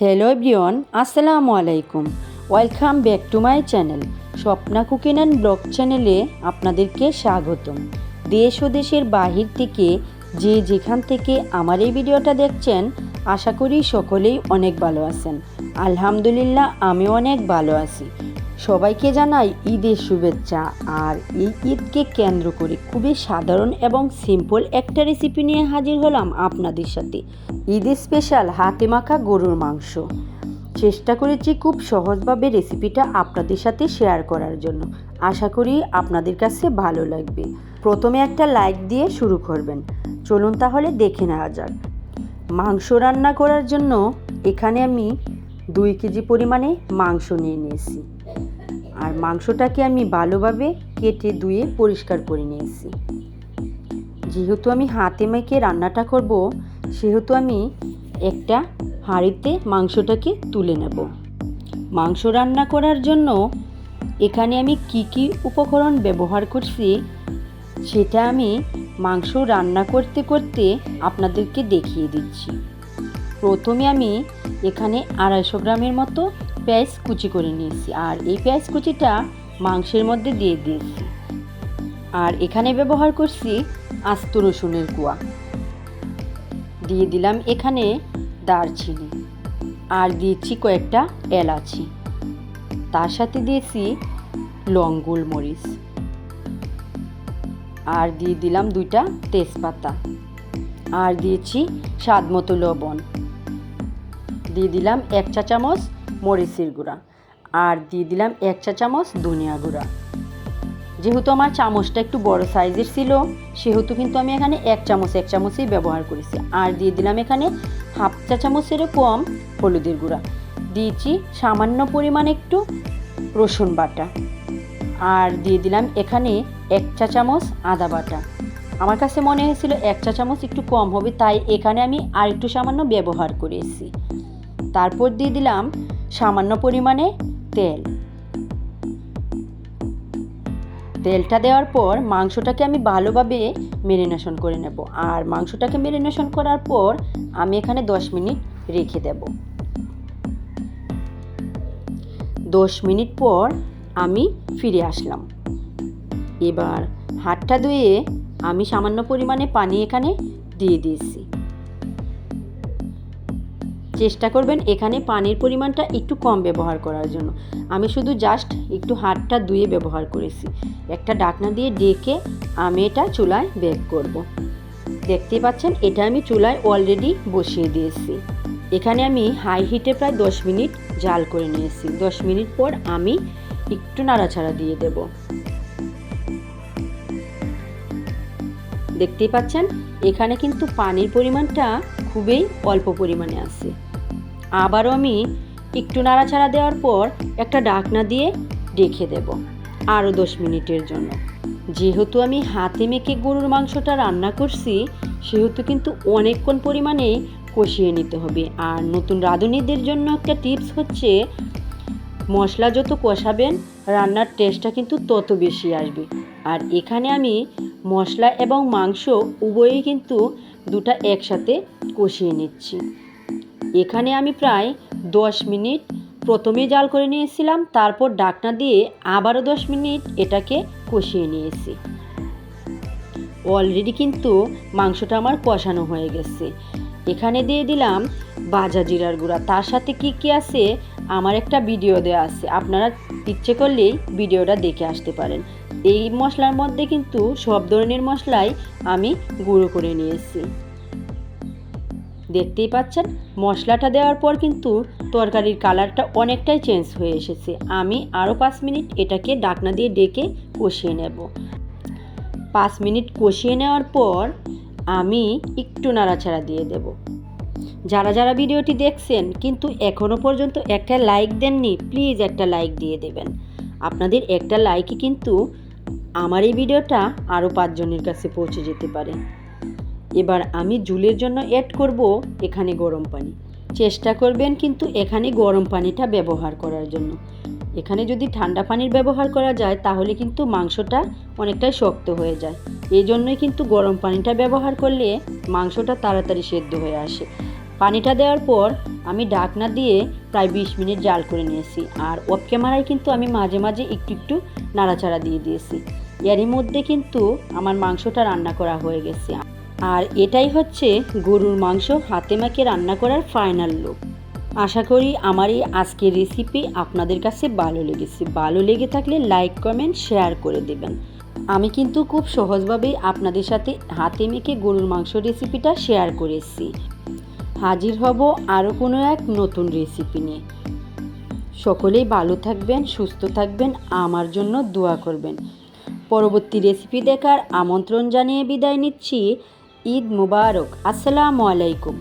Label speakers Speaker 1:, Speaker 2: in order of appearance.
Speaker 1: Hello everyone আসসালামু আলাইকুম welcome back to my channel Swapna cooking and blog চ্যানেলে আপনাদেরকে স্বাগতম। দেশ ও দেশের বাহির থেকে যে যেখান থেকে আমার এই ভিডিওটা দেখছেন, আশা করি সকলেই অনেক ভালো আছেন। আলহামদুলিল্লাহ আমি অনেক ভালো আছি। সবাইকে জানাই ঈদের শুভেচ্ছা। আর এই ঈদকে কেন্দ্র করে খুবই সাধারণ এবং সিম্পল একটা রেসিপি নিয়ে হাজির হলাম আপনাদের সাথে। ঈদের স্পেশাল হাতে মাখা গরুর মাংস। চেষ্টা করেছি খুব সহজভাবে রেসিপিটা আপনাদের সাথে শেয়ার করার জন্য। আশা করি আপনাদের কাছে ভালো লাগবে। প্রথমে একটা লাইক দিয়ে শুরু করবেন। চলুন তাহলে দেখে নেওয়া যাক। মাংস রান্না করার জন্য এখানে আমি দুই কেজি পরিমাণে মাংস নিয়ে নিয়েছি। আর মাংসটাকে আমি ভালোভাবে কেটে ধুয়ে পরিষ্কার করে নিয়েছি। যেহেতু আমি হাতে মেখে রান্নাটা করব, সেহেতু আমি একটা হাঁড়িতে মাংসটাকে তুলে নেব। মাংস রান্না করার জন্য এখানে আমি কি কি উপকরণ ব্যবহার করছি, সেটা আমি মাংস রান্না করতে করতে আপনাদেরকে দেখিয়ে দিচ্ছি। প্রথমে আমি এখানে আড়াইশো গ্রামের মতো পেঁয়াজ কুচি করে নিয়েছি। আর এই পেঁয়াজ কুচিটা মাংসের মধ্যে দিয়ে দিয়েছি। আর এখানে ব্যবহার করছি আস্ত রসুনের কুয়া। দিয়ে দিলাম এখানে দারচিনি। আর দিয়েছি কয়েকটা এলাচি। তার সাথে দিয়েছি লং গোলমরিচ। আর দিয়ে দিলাম দুইটা তেজপাতা। আর দিয়েছি স্বাদ মতো লবণ। দিয়ে দিলাম এক চা চামচ মরিচের গুঁড়া আর দিয়ে দিলাম এক চা চামচ ধনিয়া গুঁড়া। যেহেতু আমার চামচটা একটু বড় সাইজের ছিল, সেহেতু কিন্তু আমি এখানে এক চামচ, এক চামচই ব্যবহার করেছি। আর দিয়ে দিলাম এখানে হাফ চা চামচেরও কম হলুদের গুঁড়া। দিয়েছি সামান্য পরিমাণ একটু রসুন বাটা। আর দিয়ে দিলাম এখানে এক চা চামচ আদা বাটা। আমার কাছে মনে হয়েছিল এক চা চামচ একটু কম হবে, তাই এখানে আমি আর একটু সামান্য ব্যবহার করেছি। তারপর দিয়ে দিলাম সামান্য পরিমাণে তেল। তেলটা দেওয়ার পর মাংসটাকে আমি ভালোভাবে মেরিনেশন করে নেব। আর মাংসটাকে মেরিনেশন করার পর আমি এখানে দশ মিনিট রেখে দেব। দশ মিনিট পর আমি ফিরে আসলাম। এবার হাতটা ধুয়ে আমি সামান্য পরিমাণে পানি এখানে দিয়ে দিয়েছি। চেষ্টা করবেন এখানে পানির পরিমাণটা একটু কম ব্যবহার করার জন্য। আমি শুধু জাস্ট একটু হাতটা ধুয়ে ব্যবহার করেছি। একটা ডাকনা দিয়ে ডেকে আমি এটা চুলায় বেক করব। দেখতে পাচ্ছেন, এটা আমি চুলায় অলরেডি বসিয়ে দিয়েছি। এখানে আমি হাই হিটে প্রায় দশ মিনিট জাল করে নিয়েছি। দশ মিনিট পর আমি একটু নাড়াচাড়া দিয়ে দেব। দেখতেই পাচ্ছেন, এখানে কিন্তু পানির পরিমাণটা খুবই অল্প পরিমাণে আছে। আবারও আমি একটু নাড়াচাড়া দেওয়ার পর একটা ডাকনা দিয়ে রেখে দেব, আরও দশ মিনিটের জন্য। যেহেতু আমি হাতে মেখে গরুর মাংসটা রান্না করছি, সেহেতু কিন্তু অনেকক্ষণ পরিমাণে কষিয়ে নিতে হবে। আর নতুন রাঁধুনিদের জন্য একটা টিপস হচ্ছে, মশলা যত কষাবেন, রান্নার টেস্টটা কিন্তু তত বেশি আসবে। আর এখানে আমি মশলা এবং মাংস উভয়ই কিন্তু দুটা একসাথে কষিয়ে নিচ্ছি। এখানে আমি প্রায় দশ মিনিট প্রথমে জাল করে নিয়েছিলাম, তারপর ডাকনা দিয়ে আবারও দশ মিনিট এটাকে কষিয়ে নিয়েছি। অলরেডি কিন্তু মাংসটা আমার কষানো হয়ে গেছে। এখানে দিয়ে দিলাম বাজা জিরার গুঁড়া। তার সাথে কি কি আছে আমার একটা ভিডিও দেওয়া আছে। আপনারা ইচ্ছে করলেই ভিডিওটা দেখে আসতে পারেন। এই মশলার মধ্যে কিন্তু সব ধরনের মশলাই আমি গুঁড়ো করে নিয়েছি। দেখতেই পাচ্ছেন, মশলাটা দেওয়ার পর কিন্তু তরকারির কালারটা অনেকটাই চেঞ্জ হয়ে এসেছে। আমি আরও পাঁচ মিনিট এটাকে ডাকনা দিয়ে ডেকে কষিয়ে নেব। পাঁচ মিনিট কষিয়ে নেওয়ার পর আমি একটু নাড়াচাড়া দিয়ে দেব। যারা যারা ভিডিওটি দেখছেন কিন্তু এখনও পর্যন্ত একটা লাইক দেননি প্লিজ একটা লাইক দিয়ে দেবেন। আপনাদের একটা লাইকই কিন্তু আমার এই ভিডিওটা আরও পাঁচজনের কাছে পৌঁছে যেতে পারে। এবার আমি জুলের জন্য অ্যাড করব এখানে গরম পানি। চেষ্টা করবেন কিন্তু এখানে গরম পানিটা ব্যবহার করার জন্য। এখানে যদি ঠান্ডা পানির ব্যবহার করা যায়, তাহলে কিন্তু মাংসটা অনেকটাই শক্ত হয়ে যায়। এই জন্যই কিন্তু গরম পানিটা ব্যবহার করলে মাংসটা তাড়াতাড়ি সেদ্ধ হয়ে আসে। পানিটা দেওয়ার পর আমি ডাকনা দিয়ে প্রায় বিশ মিনিট জাল করে নিয়েছি। আর অফ ক্যামেরায় কিন্তু আমি মাঝে মাঝে একটু একটু নাড়াচাড়া দিয়ে দিয়েছি। এরই মধ্যে কিন্তু আমার মাংসটা রান্না করা হয়ে গেছে। আর এটাই হচ্ছে গরুর মাংস হাতে মাখে রান্না করার ফাইনাল লুক আশা করি আমার এই আজকের রেসিপি আপনাদের কাছে ভালো লেগেছে। ভালো লেগে থাকলে লাইক কমেন্ট শেয়ার করে দেবেন। আমি কিন্তু খুব সহজভাবেই আপনাদের সাথে হাতে মেখে গরুর মাংস রেসিপিটা শেয়ার করেছি। হাজির হব আরও কোনো এক নতুন রেসিপি নিয়ে। সকলেই ভালো থাকবেন, সুস্থ থাকবেন, আমার জন্য দোয়া করবেন। পরবর্তী রেসিপি দেখার আমন্ত্রণ জানিয়ে বিদায় নিচ্ছি। ঈদ মুবারক। আসসালামু আলাইকুম।